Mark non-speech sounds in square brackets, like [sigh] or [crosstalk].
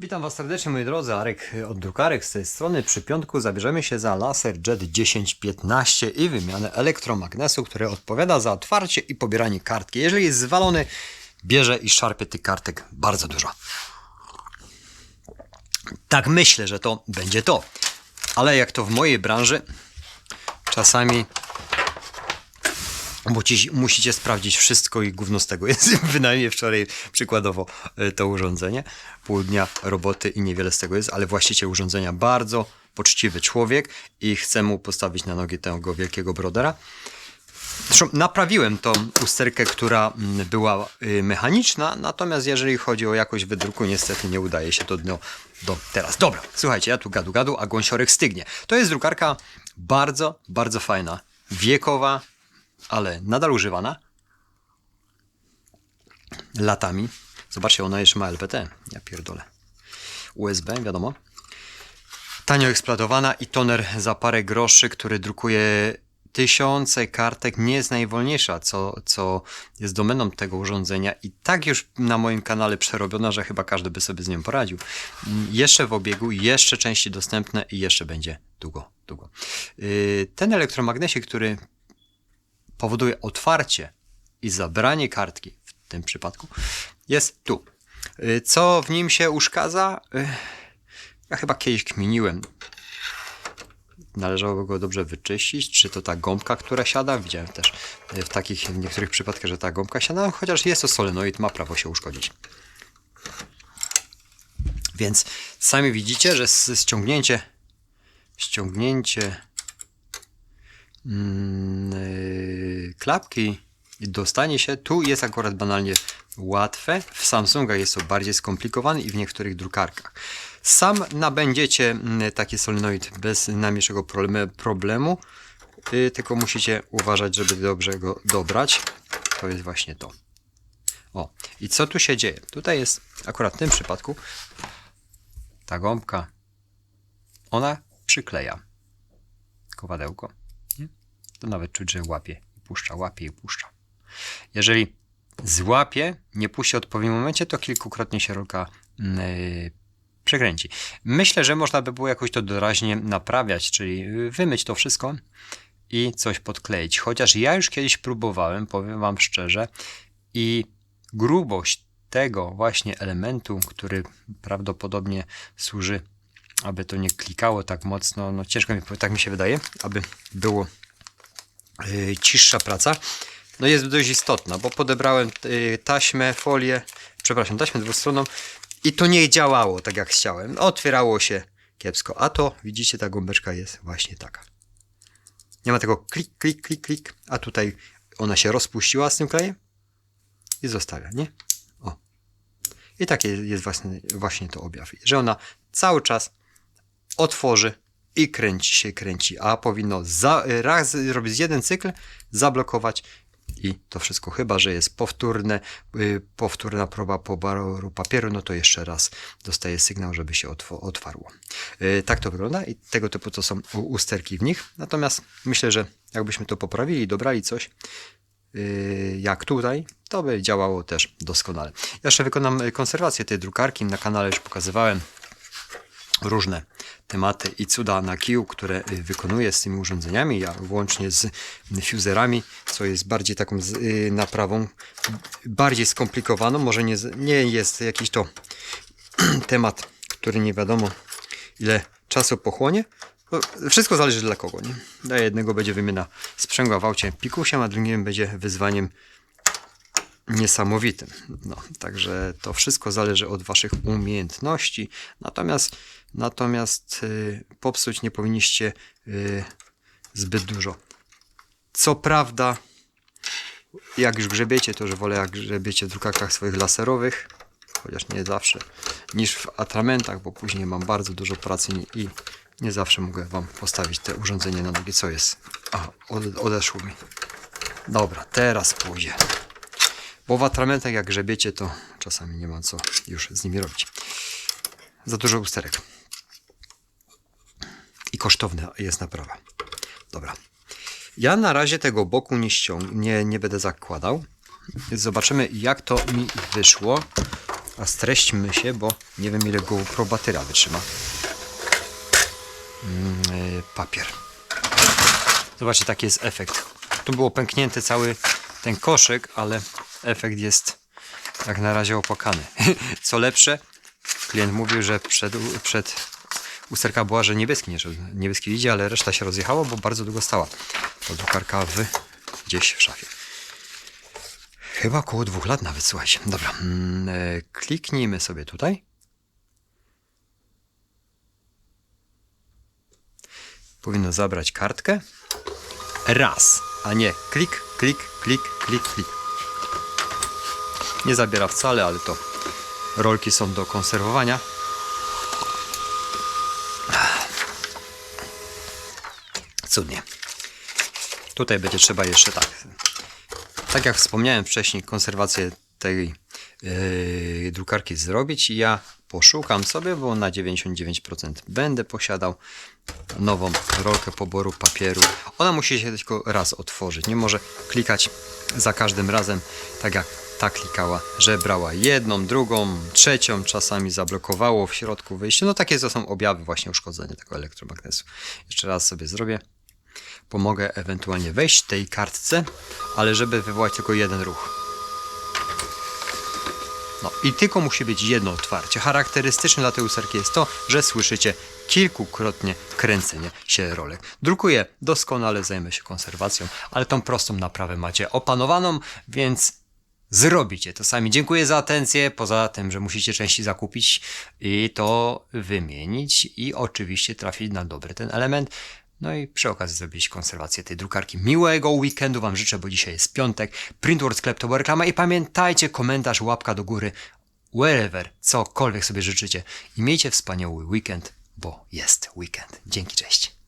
Witam Was serdecznie moi drodzy, Arek od drukarek z tej strony. Przy piątku zabierzemy się za laser Jet 1015 i wymianę elektromagnesu, który odpowiada za otwarcie i pobieranie kartki. Jeżeli jest zwalony, bierze i szarpie tych kartek bardzo dużo. Tak myślę, że to będzie to. Ale jak to w mojej branży, czasami bo ci musicie sprawdzić wszystko i gówno z tego [laughs] jest. Wynajmniej wczoraj przykładowo e, to urządzenie. Pół dnia roboty i niewiele z tego jest, ale właściciel urządzenia bardzo poczciwy człowiek i chcę mu postawić na nogi tego wielkiego brodera. Zresztą naprawiłem tą usterkę, która mm, była y, mechaniczna, natomiast jeżeli chodzi o jakość wydruku, niestety nie udaje się to do, do teraz. Dobra, słuchajcie, ja tu gadu gadu, a gąsiorek stygnie. To jest drukarka bardzo, bardzo fajna, wiekowa, ale nadal używana latami. Zobaczcie, ona jeszcze ma LPT. Ja pierdolę. USB, wiadomo. Tanio eksploatowana i toner za parę groszy, który drukuje tysiące kartek, nie jest najwolniejsza, co, co jest domeną tego urządzenia i tak już na moim kanale przerobiona, że chyba każdy by sobie z nią poradził. Jeszcze w obiegu, jeszcze części dostępne i jeszcze będzie długo, długo. Yy, Ten elektromagnesik, który powoduje otwarcie i zabranie kartki w tym przypadku jest tu. Y, Co w nim się uszkadza? Y, Ja chyba kiedyś kminiłem. Należało go dobrze wyczyścić. Czy to ta gąbka, która siada? Widziałem też y, w takich niektórych przypadkach, że ta gąbka siada, chociaż jest to solenoid, ma prawo się uszkodzić. Więc sami widzicie, że ściągnięcie ściągnięcie klapki i dostanie się tu jest akurat banalnie łatwe. W Samsungach jest to bardziej skomplikowane i w niektórych drukarkach. Sam nabędziecie mm, taki solenoid bez najmniejszego problemu, yy, tylko musicie uważać, żeby dobrze go dobrać. To jest właśnie to. O, i co tu się dzieje? Tutaj jest akurat w tym przypadku ta gąbka, ona przykleja kowadełko. To nawet czuć, że łapie i puszcza, łapie i puszcza. Jeżeli złapie, nie puści w odpowiednim momencie, to kilkukrotnie się rolka yy, przekręci. Myślę, że można by było jakoś to doraźnie naprawiać, czyli yy, wymyć to wszystko i coś podkleić. Chociaż ja już kiedyś próbowałem, powiem Wam szczerze, i grubość tego właśnie elementu, który prawdopodobnie służy, aby to nie klikało tak mocno, no ciężko mi, tak mi się wydaje, aby było yy, ciszsza praca, no jest dość istotna, bo podebrałem yy, taśmę, folię, przepraszam, taśmę dwustronną i to nie działało tak jak chciałem. Otwierało się kiepsko, a to widzicie ta gąbeczka jest właśnie taka. Nie ma tego klik, klik, klik, klik, a tutaj ona się rozpuściła z tym klejem i zostawia, nie? O. I takie jest właśnie, właśnie to objaw, że ona cały czas otworzy i kręci się, kręci, a powinno za, raz robić jeden cykl, zablokować i to wszystko, chyba że jest powtórne, y, powtórna próba pobaru papieru, no to jeszcze raz dostaje sygnał, żeby się otwo- otwarło. Y, tak to wygląda i tego typu to są usterki w nich. Natomiast myślę, że jakbyśmy to poprawili dobrali coś, y, jak tutaj, to by działało też doskonale. Ja jeszcze wykonam konserwację tej drukarki. Na kanale już pokazywałem różne tematy i cuda na kiju, które y, wykonuję z tymi urządzeniami, ja łącznie z fuserami, co jest bardziej taką y, naprawą, bardziej skomplikowaną, może nie, nie jest jakiś to [clears throat] temat, który nie wiadomo ile czasu pochłonie. Wszystko zależy dla kogo. Nie? Dla jednego będzie wymiana sprzęgła w aucie pikusiem, a drugim będzie wyzwaniem niesamowitym. No, także to wszystko zależy od Waszych umiejętności. Natomiast, natomiast y, popsuć nie powinniście y, zbyt dużo. Co prawda, jak już grzebiecie, to że wolę jak grzebiecie w drukarkach swoich laserowych, chociaż nie zawsze, niż w atramentach, bo później mam bardzo dużo pracy i nie zawsze mogę Wam postawić te urządzenie na nogi. Co jest? A, ode- odeszło mi. Dobra, teraz pójdzie. Bo w atramentach jak grzebiecie, to czasami nie ma co już z nimi robić. Za dużo usterek. I kosztowna jest naprawa. Dobra. Ja na razie tego boku nie ściąg nie, nie będę zakładał. Zobaczymy jak to mi wyszło. A streśćmy się, bo nie wiem ile GoPro bateria wytrzyma. Mm, y, papier. Zobaczcie, taki jest efekt. Tu było pęknięty cały ten koszyk, ale efekt jest jak na razie opłakany. [laughs] Co lepsze, klient mówił, że przed, przed usterka była, że niebieski, nie, że niebieski idzie, ale reszta się rozjechała, bo bardzo długo stała. To drukarka w, gdzieś w szafie. Chyba około dwóch lat nawet, słuchajcie. Dobra, mm, e, kliknijmy sobie tutaj. Powinno zabrać kartkę. Raz, a nie klik, klik, klik, klik, klik. Nie zabiera wcale, ale to rolki są do konserwowania. Cudnie. Tutaj będzie trzeba jeszcze tak. Tak jak wspomniałem wcześniej, konserwację tej yy, drukarki zrobić. Ja poszukam sobie, bo na 99% będę posiadał nową rolkę poboru papieru. Ona musi się tylko raz otworzyć. Nie może klikać za każdym razem, tak jak ta klikała, że brała jedną, drugą, trzecią, czasami zablokowało w środku wyjście. No takie to są objawy właśnie uszkodzenia tego elektromagnesu. Jeszcze raz sobie zrobię. Pomogę ewentualnie wejść tej kartce, ale żeby wywołać tylko jeden ruch. No i tylko musi być jedno otwarcie. Charakterystyczne dla tej usterki jest to, że słyszycie kilkukrotnie kręcenie się rolek. Drukuję doskonale, zajmę się konserwacją, ale tą prostą naprawę macie opanowaną, więc zrobicie to sami. Dziękuję za atencję, poza tym, że musicie części zakupić i to wymienić i oczywiście trafić na dobry ten element. No i przy okazji zrobić konserwację tej drukarki. Miłego weekendu Wam życzę, bo dzisiaj jest piątek. Printword Sklep to była reklama i pamiętajcie, komentarz, łapka do góry, wherever, cokolwiek sobie życzycie. I miejcie wspaniały weekend, bo jest weekend. Dzięki, cześć.